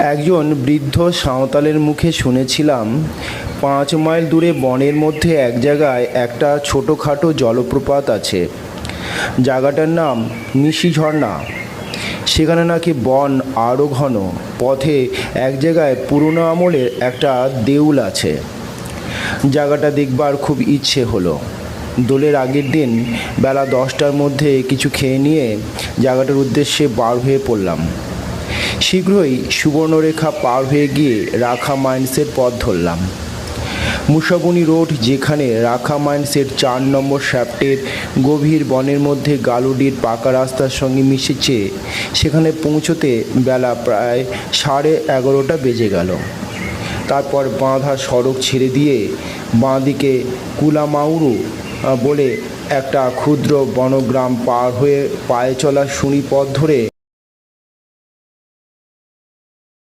একজন বৃদ্ধ সাঁওতালের মুখে শুনেছিলাম, পাঁচ মাইল দূরে বনের মধ্যে এক জায়গায় একটা ছোটোখাটো জলপ্রপাত আছে। জায়গাটার নাম নিশি ঝর্ণা। সেখানে নাকি বন আরও ঘন, পথে এক জায়গায় পুরনো আমলের একটা দেউল আছে। জায়গাটা দেখবার খুব ইচ্ছে হলো। দোলের আগের দিন বেলা দশটার মধ্যে কিছু খেয়ে নিয়ে জায়গাটার উদ্দেশ্যে বার হয়ে পড়লাম। শীঘ্রই সুবর্ণরেখা পার হয়ে গিয়ে রাখা মাইন্সের পথ ধরলাম। মুসাবনি রোড যেখানে রাখা মাইন্সের চার নম্বর শ্যাফটের গভীর বনের মধ্যে গালুডির পাকা রাস্তার সঙ্গে মিশেছে, সেখানে পৌঁছতে বেলা প্রায় সাড়ে এগারোটা বেজে গেল। তারপর বাঁধা সড়ক ছেড়ে দিয়ে বাঁদিকে কুলামাউরু বলে একটা ক্ষুদ্র বনগ্রাম পার হয়ে পায়ে চলা সুনি পথ ধরে